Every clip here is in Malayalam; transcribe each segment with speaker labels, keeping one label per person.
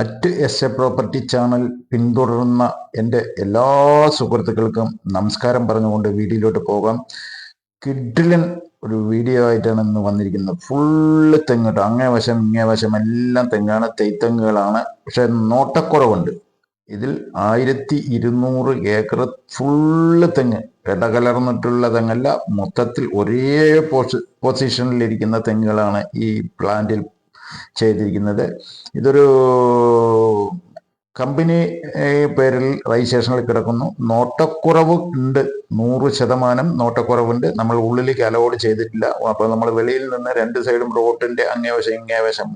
Speaker 1: At S A property channel പിന്തുടരുന്ന എന്റെ എല്ലാ സുഹൃത്തുക്കൾക്കും നമസ്കാരം പറഞ്ഞുകൊണ്ട് വീഡിയോയിലോട്ട് പോകാം. കിഡിലൻ ഒരു വീഡിയോ ആയിട്ടാണ് ഇന്ന് വന്നിരിക്കുന്നത്. ഫുള്ള് തെങ്ങ് അങ്ങേ വശം ഇങ്ങേ വശം എല്ലാം തെങ്ങാണ് തെയ്ത്തെങ്ങുകളാണ്. പക്ഷെ നോട്ടക്കുറവുണ്ട്. ഇതിൽ ആയിരത്തി ഇരുന്നൂറ് ഏക്കർ ഫുള്ള് തെങ്ങ്. ഇടകലർന്നിട്ടുള്ള തെങ്ങല്ല മൊത്തത്തിൽ ഒരേ പോസ് പൊസിഷനിലിരിക്കുന്ന തെങ്ങുകളാണ് ഈ പ്ലാന്റിൽ ചെയ്തിരിക്കുന്നത്. ഇതൊരു കമ്പനി പേരിൽ രജിസ്ട്രേഷനിൽ കിടക്കുന്നു. നോട്ടക്കുറവ് ഉണ്ട്. നൂറ് ശതമാനം നോട്ടക്കുറവുണ്ട്. നമ്മൾ ഉള്ളിലേക്ക് അലോഡ് ചെയ്തിട്ടില്ല. അപ്പോൾ നമ്മൾ വെളിയിൽ നിന്ന് രണ്ട് സൈഡും റോട്ടിന്റെ അങ്ങേവശം ഇങ്ങേവശം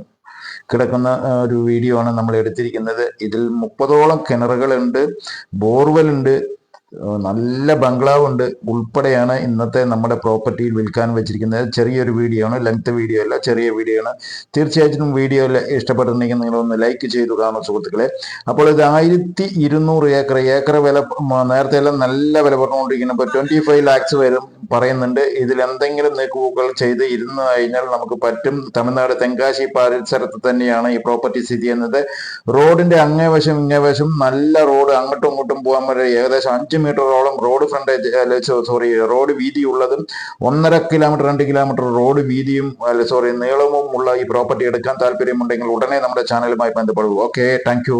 Speaker 1: കിടക്കുന്ന ഒരു വീഡിയോ ആണ് നമ്മൾ എടുത്തിരിക്കുന്നത്. ഇതിൽ മുപ്പതോളം കിണറുകളുണ്ട് ബോർവെൽ ഉണ്ട്. നല്ല ബംഗ്ലാവ് ഉണ്ട് ഉൾപ്പെടെയാണ് ഇന്നത്തെ നമ്മുടെ പ്രോപ്പർട്ടിയിൽ വിൽക്കാൻ വെച്ചിരിക്കുന്നത്. ചെറിയൊരു വീഡിയോ ആണ് ലെങ്ത് വീഡിയോ അല്ല ചെറിയ വീഡിയോ ആണ്. തീർച്ചയായിട്ടും വീഡിയോ ഇഷ്ടപ്പെട്ടിട്ടുണ്ടെങ്കിൽ നിങ്ങളൊന്ന് ലൈക്ക് ചെയ്തു കാണും സുഹൃത്തുക്കളെ. അപ്പോൾ ഇത് ആയിരത്തി ഇരുന്നൂറ് ഏക്കർ ഏക്കർ വില നേരത്തെ എല്ലാം നല്ല വില പറഞ്ഞുകൊണ്ടിരിക്കുന്നു. ഇപ്പോൾ ട്വന്റി ഫൈവ് ലാക്സ് വരും പറയുന്നുണ്ട്. ഇതിൽ എന്തെങ്കിലും നീക്കുപോക്കുകൾ ചെയ്ത് ഇരുന്ന് കഴിഞ്ഞാൽ നമുക്ക് പറ്റും. തമിഴ്നാട് തെങ്കാശി പരിസരത്ത് തന്നെയാണ് ഈ പ്രോപ്പർട്ടി സ്ഥിതി ചെയ്യുന്നത്. റോഡിന്റെ അങ്ങേവശം ഇങ്ങേവശം നല്ല റോഡ് അങ്ങോട്ടും ഇങ്ങോട്ടും പോകാൻ വരെ ഏകദേശം അഞ്ച് മീറ്ററോളം റോഡ് ഫ്രണ്ടേജ് സോറി റോഡ് വീതിയുള്ളതും ഒന്നര കിലോമീറ്റർ രണ്ട് കിലോമീറ്റർ റോഡ് വീതിയും അല്ലെ സോറി നീളവും ഉള്ള ഈ പ്രോപ്പർട്ടി എടുക്കാൻ താല്പര്യമുണ്ടെങ്കിൽ ഉടനെ നമ്മുടെ ചാനലുമായി ബന്ധപ്പെടുക ഓക്കെ താങ്ക്